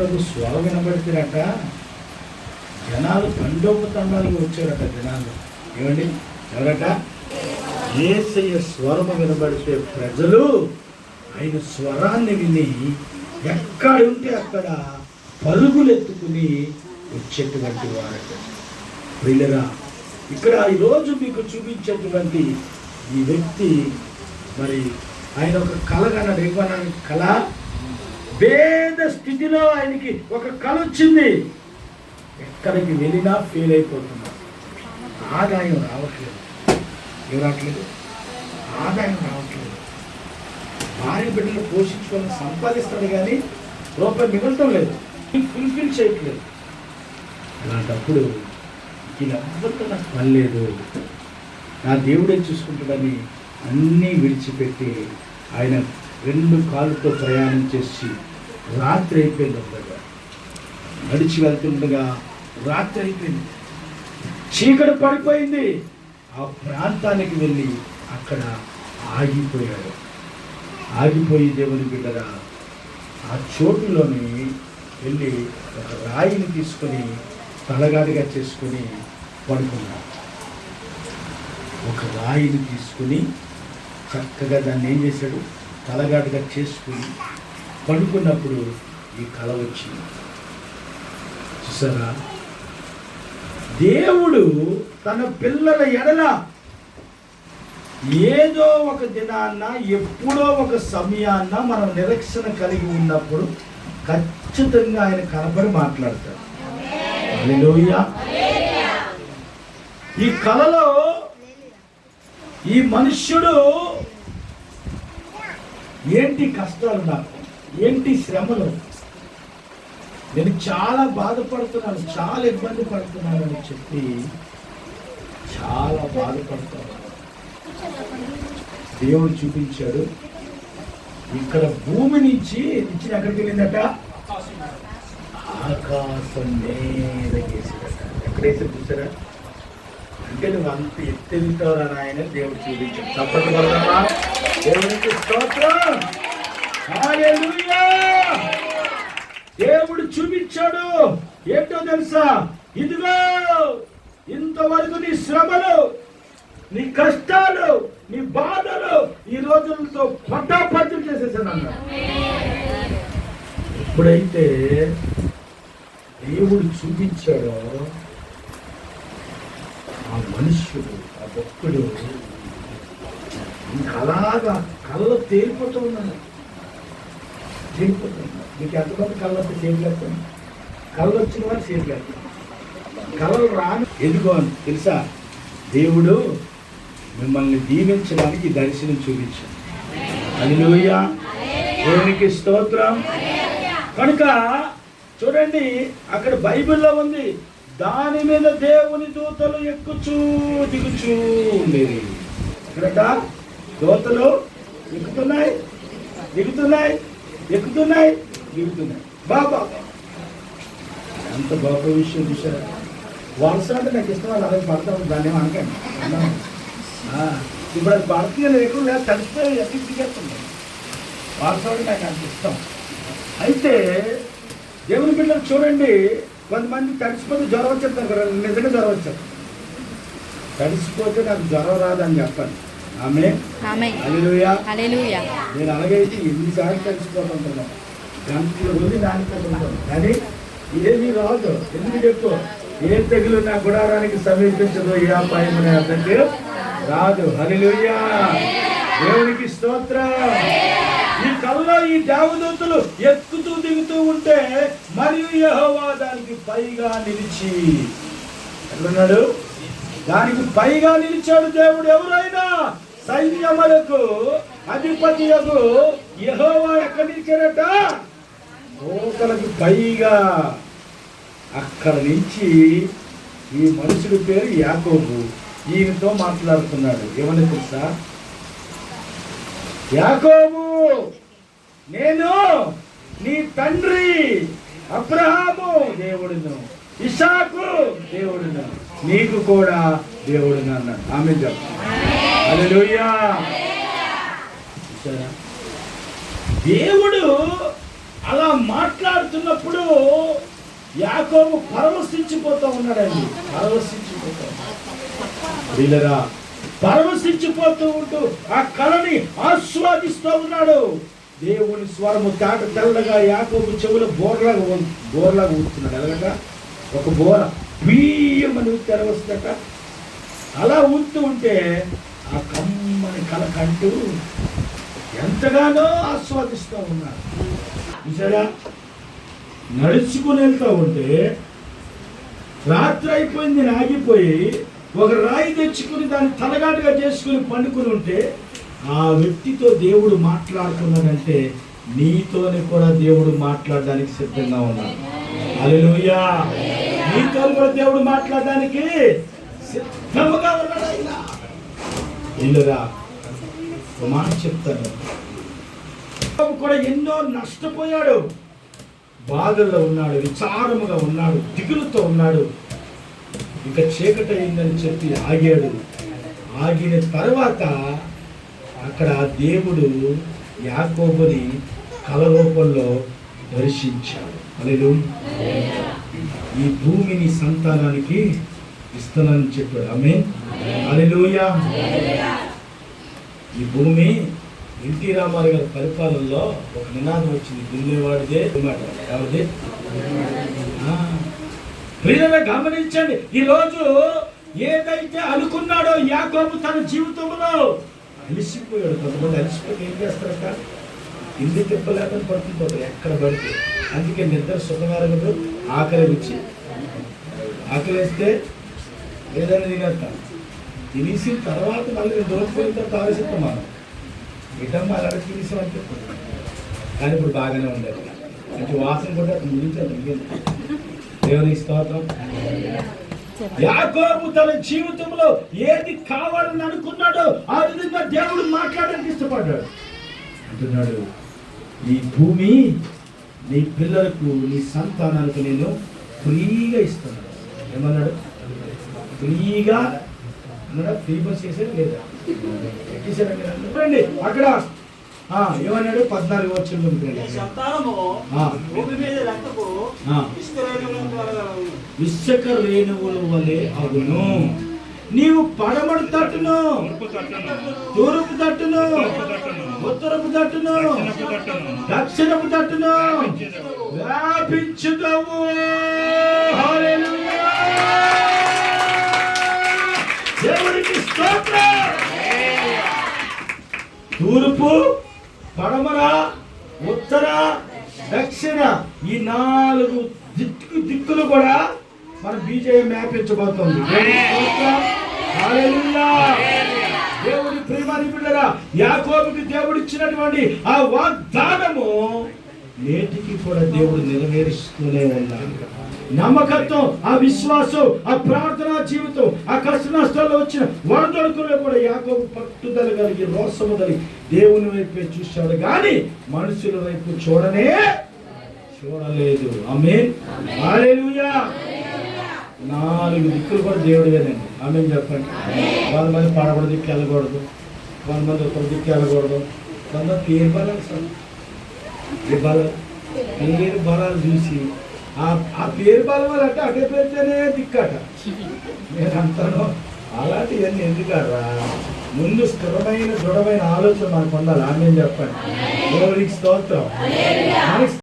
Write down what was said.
ప్రభు స్వర వినబడితేనట జనాలు తండోపతండాలకు వచ్చారట జనాలు. ఏమండి? ఎవరట? ఏసయ్య స్వరము వినబడితే ప్రజలు ఆయన స్వరాన్ని విని ఎక్కడ ఉంటే అక్కడ పరుగులెత్తుకుని వచ్చేటువంటి వారట. వీళ్ళరా ఇక్కడ ఈరోజు మీకు చూపించేటువంటి ఈ వ్యక్తి మరి ఆయన ఒక కళ కన్నాడు ఏమన్నాడు కళ భేద స్థితిలో ఆయనకి ఒక కళ వచ్చింది. ఎక్కడికి వెళ్ళినా ఫెయిల్ అయిపోతున్నా ఆదాయం రావట్లేదు. ఏం రావట్లేదు? ఆదాయం రావట్లేదు. భార్య బిడ్డలు పోషించుకొని సంపాదిస్తాడు కానీ రూపాయి మిగలటం లేదు. ఫుల్ఫిల్ చేయట్లేదు. అలాంటప్పుడు వీళ్ళెవ్వరితో నాకు పని లేదు నా దేవుడే చూసుకుంటాడని అన్నీ విడిచిపెట్టి ఆయన రెండు కాళ్ళతో ప్రయాణం చేసి రాత్రి అయిపోయింది ఉండగా నడిచి వెళ్తుండగా రాత్రి అయిపోయింది. చీకటి పడిపోయింది. ఆ ప్రాంతానికి వెళ్ళి అక్కడ ఆగిపోయాడు. ఆగిపోయి దేవుని బిడ్డరా ఆ చోటులోని వెళ్ళి ఒక రాయిని తీసుకొని తలగాడిగా చేసుకొని పడుకున్నాడు. ఒక రాయిని తీసుకుని చక్కగా దాన్ని ఏం చేశాడు? తలగాడిగా చేసుకుని పడుకున్నప్పుడు ఈ కళ వచ్చింది. చూసారా? దేవుడు తన పిల్లల ఎడల ఏదో ఒక దినాన్న ఎప్పుడో ఒక సమయాన్న మనం నిరక్షణ కలిగి ఉన్నప్పుడు ఖచ్చితంగా ఆయన కనబడి మాట్లాడతాడు. ఈ కళలో ఈ మనుష్యుడు ఏంటి కష్టాలు నాకు? ఏంటి శ్రమలు? నేను చాలా బాధపడుతున్నాను చాలా ఇబ్బంది పడుతున్నాను అని చెప్పి చాలా బాధపడుతున్నాను. దేవుడు చూపించాడు ఇక్కడ భూమి నుంచి నుంచి ఎక్కడికి వెళ్ళిందట? ఆకాశం మీదకేసిందట ఎక్కడేసి చూసారా? అంటే నువ్వు అంత ఎత్తెళ్తావురా నాయన దేవుడు చూపించాడు. తప్పదు పడదామా దేవుడికి స్తోత్రం! దేవుడు చూపించాడు. ఏంటో తెలుసా? ఇదిగో ఇంతవరకు నీ శ్రమలు నీ కష్టాలు నీ బాధలు ఈ రోజులతో పట్టాపత్రం చేసేసాను అన్న ఇప్పుడైతే దేవుడు చూపించాడో. ఆ మనుష్యుడు ఆ భక్తుడు ఇంకా అలాగా కళ్ళ తేలిపోతూ ఉన్నాడు. తేలిపోతున్నాడు మీకు ఎంతమంది కళ్ళతో చేయలేకపోయింది కళ్ళు వచ్చిన వారు చేయలేదు కళలు రాని ఎందుకో అని తెలుసా? దేవుడు మిమ్మల్ని దీవించడానికి దర్శనం చూపించాడు. అనిలోయ దేవునికి స్తోత్రం. కనుక చూడండి అక్కడ బైబిల్లో ఉంది దాని మీద దేవుని దూతలు ఎక్కుచూ దిగుచూ ఉండేది. ఇక్కడ దూతలు ఎక్కుతున్నాయి దిగుతున్నాయి. ఎక్కుతున్నాయి దిగుతున్నాయి. బాబా ఎంత గొప్ప విషయం చూసారా వలస అంటే నాకు ఇష్టం వాళ్ళు అలాగే పడతాం దాన్ని ఏమో అనకండి. ఇప్పుడు అది పడుతుంది లేకుండా తడిసిపోయి ఎక్కడికి దిగేస్తుంది వలస అంటే నాకు అంత ఇష్టం. అయితే దేవుని బిడ్డలు చూడండి కొంతమంది తడిసిపోతే జ్వరం వచ్చేస్తారు కదా నిజంగా జ్వరం వచ్చారు తడిసిపోతే నాకు జ్వరం రాదని చెప్పండి. నేను అలాగైతే ఎన్నిసార్లు కలిసిపోతుంటున్నాను గంటలు రోజు దానిపోతుంటాను కానీ ఏమీ రాదు. ఎందుకు చెప్పు? ఏ తెగులు నా గుడారానికి సమీపించదు. ఏ అపాయం అర్థంకి రాదు. హరిలుయ్యా దేవునికి స్తోత్రం. ఈ కల్లో ఈ దేవదూతలు ఎక్కుతూ దిగుతూ ఉంటే మరియు యెహోవా దానికి పైగా నిలిచి ఎక్కడున్నాడు? దానికి పైగా నిలిచాడు దేవుడు ఎవరైనా? సైన్యములకు అధిపతి యహోవా ఎక్కడ నిలిచాడట ఓకలకు పైగా అక్కడ నుంచి ఈ మనుషుడి పేరు యాకోబు. ఈయనతో మాట్లాడుతున్నాడు. ఏమని తెలుసా? యాకోబు నేను నీ తండ్రి అబ్రహాము దేవుడును ఇషాకు దేవుడును నీకు కూడా దేవుడును అన్నాడు. ఆమె చెప్తాను దేవుడు అలా మాట్లాడుతున్నప్పుడు యాకోబు పరవశించిపోతూ ఉన్నాడండి. పరవశించిపోతూ వీళ్ళరా పరవశించిపోతూ ఉంటూ ఆ కళని ఆస్వాదిస్తూ ఉన్నాడు. దేవుని స్వరము తాట తెల్లగా యాకోబు చెవుల బోర్లాగా బోర్లాగా ఊస్తున్నాడు ఎలాగట? ఒక బోర. బియ్యమని తెరవస్తుందట అలా ఊస్తూ ఉంటే ఆ కమ్మని కళ కంటూ ఎంతగానో ఆస్వాదిస్తూ ఉన్నారు. చూసారా? నడుచుకుని వెళ్తూ ఉంటే రాత్రి అయిపోయింది ఆగిపోయి ఒక రాయి తెచ్చుకుని దాన్ని తలగాటుగా చేసుకుని పండుకుని ఉంటే ఆ వ్యక్తితో దేవుడు మాట్లాడుతున్నాడంటే నీతోనే కూడా దేవుడు మాట్లాడడానికి సిద్ధంగా ఉన్నాడు. హల్లెలూయా! నీతో కూడా దేవుడు మాట్లాడడానికి సిద్ధముగా ఉన్నాడు ఆయన. ఇల్లురా? ఒక మాట చెప్తాను. యాకోబు కూడా ఎన్నో నష్టపోయాడు. బాధల్లో ఉన్నాడు విచారముగా ఉన్నాడు దిగులుతో ఉన్నాడు. ఇంకా చీకటి అయిందని చెప్పి ఆగాడు. ఆగిన తర్వాత అక్కడ దేవుడు యాకోబుని కల రూపంలో దర్శించాడు. అలేదు ఈ భూమిని సంతానానికి ఇస్తానని చెప్పాడు. ఆమె అలెలుయా ఈ భూమి ఎన్టీ రామారావు గారి పరిపాలనలో ఒక నినాదం వచ్చింది. దున్నేవాడిదే మాట ఎవరిది? ఆ. ప్రియులను గమనించండి. ఈ రోజు ఏదైతే అనుకున్నాడో యాకోబు తన జీవితంలో అలిసిపోయాడు. కొంతమంది అలిసిపోతే ఏం చేస్తారట? ఇంటి తిప్పలేదని పడుతుంటారు ఎక్కడ పడితే. అందుకే నిద్ర సుఖకారకుడు ఆకలి రుచి ఆకలి వేస్తే ఏదైనా తినేస్తాం. తినేసిన తర్వాత మళ్ళీ రెండు రోజులు పోయిన తర్వాత ఆలోచిస్తాం మనం ఇటమ్మ అలా తినేసామంటే కానీ ఇప్పుడు బాగానే ఉండేది అంటే వాసన కూడా ముగించాలి దేవుని స్తోత్రం. యాకోబు తన జీవితంలో ఏది కావాలని అనుకున్నాడో ఆ విధంగా దేవుడు మాట్లాడడానికి ఇష్టపడ్డాడు. అంటున్నాడు నీ భూమి నీ పిల్లలకు నీ సంతానానికి నేను ఫ్రీగా ఇస్తున్నాను. ఏమన్నాడు? ఫ్రీగా అన్నాడా ఫ్రీ బస్ చేశాడు లేదా అక్కడ. ఆ, ఏమన్నాడు? పద్నాలుగు వచ్చిన. విశ్వక రేణువుల వలె అగును. నీవు పడమడు తట్టును తూర్పు తట్టును ఉత్తరపు తట్టును దక్షిణపు తట్టును వ్యాపించుదవు. తూర్పు పడమర ఉత్తర దక్షిణ ఈ నాలుగు దిక్కు దిక్కులు కూడా మన బీజేపీ మ్యాపించబోతోంది దేవుడి ప్రేమని బిడ్డరా యాకోబుకి దేవుడు ఇచ్చినటువంటి ఆ వాగ్దానము నేటికి కూడా దేవుడు నెరవేరుస్తూనే ఉన్నాడు. నమ్మకత్వం ఆ విశ్వాసం ఆ ప్రార్థనా జీవితం ఆ కష్ట నష్టాల్లో వచ్చిన వరదొడుకులో కూడా యాకోబు పట్టుదల కలిగి రోసము కలిగి దేవుని వైపే చూశాడు. కానీ మనుషుల వైపు చూడనే చూడలేదు. ఆమె నాలుగు దిక్కులు కూడా దేవుడివేనండి ఆమె చెప్పండి. కొంతమంది పడగొడ దిక్కు వెళ్ళకూడదు. కొంతమంది ఉత్తర దిక్కు వెళ్ళకూడదు. కొంతమంది పేరు బలాలు సార్. పేరు బలాలు చూసి ఆ ఆ పేరు బలం వల్ల అంటే అటే పెడితేనే దిక్కట. నేను అంటాను అలాంటివన్నీ ఎందుకరా ముందు స్థిరమైన దృఢమైన ఆలోచన మనకు ఉండాలి. ఆమె చెప్పండి? దేవుడికి స్తోత్రం.